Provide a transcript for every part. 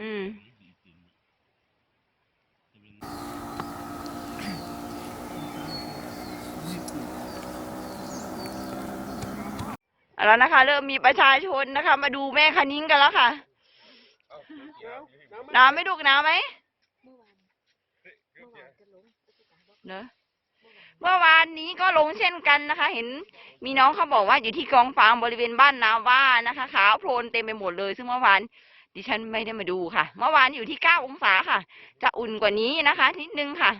อืมเอาแล้วนะคะ เริ่มมีประชาชนนะคะ มาดูแม่คันนิ้งกันแล้วค่ะหนาวไหม่ดูหนาวไหมเนอะ เมื่อวานนี้ก็ลงเช่นกันนะคะ เห็นมีน้องเขาบอกว่าอยู่ที่กองฟางบริเวณบ้านนาว่านะคะขาวโพลนเต็มไปหมดเลย ซึ่งเมื่อวานดิฉันไม่ได้มาดูค่ะ เมื่อวานอยู่ที่เก้าองศาค่ะ จะอุ่นกว่านี้นะคะนิดนึงค่ะ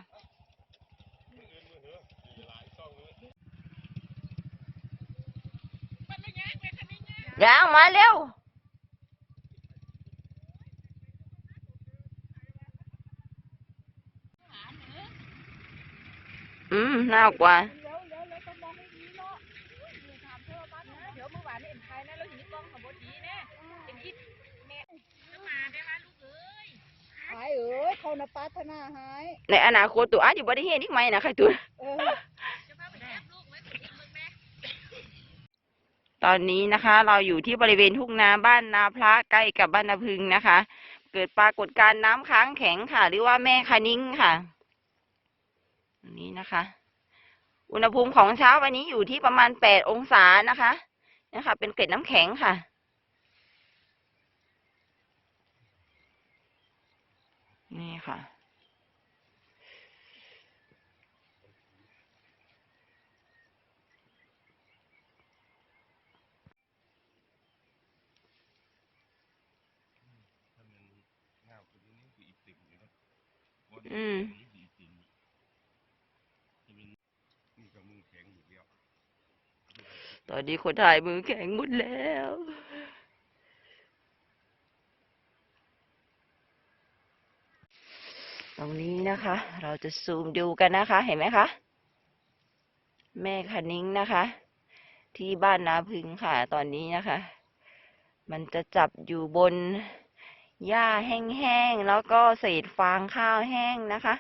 ยางมาเร็ว อืมน่ากว่าเดี๋ยวเดี๋ยวเราต้องมองให้ดีเนาะดูถามเธอบ้านนะเดี๋ยวเมื่อวานนี่เอ็นไทยนะแล้วอยู่ในกล้องขับบดีแน่เอ็นคิดแม่มาได้ไหมลูกเอ้ยหายเอ้ยเขานะปรารถนาหายในอนาคตตัวอาจจะบ่ได้เห็นอีกไหมนะใครตัวเออตอนนี้นะคะ เราอยู่ที่บริเวณทุ่งนาบ้านนาพระใกล้กับบ้านนาพึงนะคะ เกิดปรากฏการณ์น้ำค้างแข็งค่ะ หรือว่าแม่คานิ้งค่ะอั นนี้นะคะ อุณหภูมิของเช้าวันนี้อยู่ที่ประมาณแปดองศานะคะนะคะ เป็นเกล็ดน้ำแข็งค่ะนี่ค่ะ อืม ตอนนี้คนถ่ายมือแข็งหมดแล้ว ตรงนี้นะคะ เราจะซูมดูกันนะคะ เห็นไหมคะ แม่คณิ้งนะคะ ที่บ้านนาพึงค่ะ ตอนนี้นะคะ มันจะจับอยู่บนหญ้าแห้งๆ แล้วก็เศษฟางข้าวแห้งนะคะ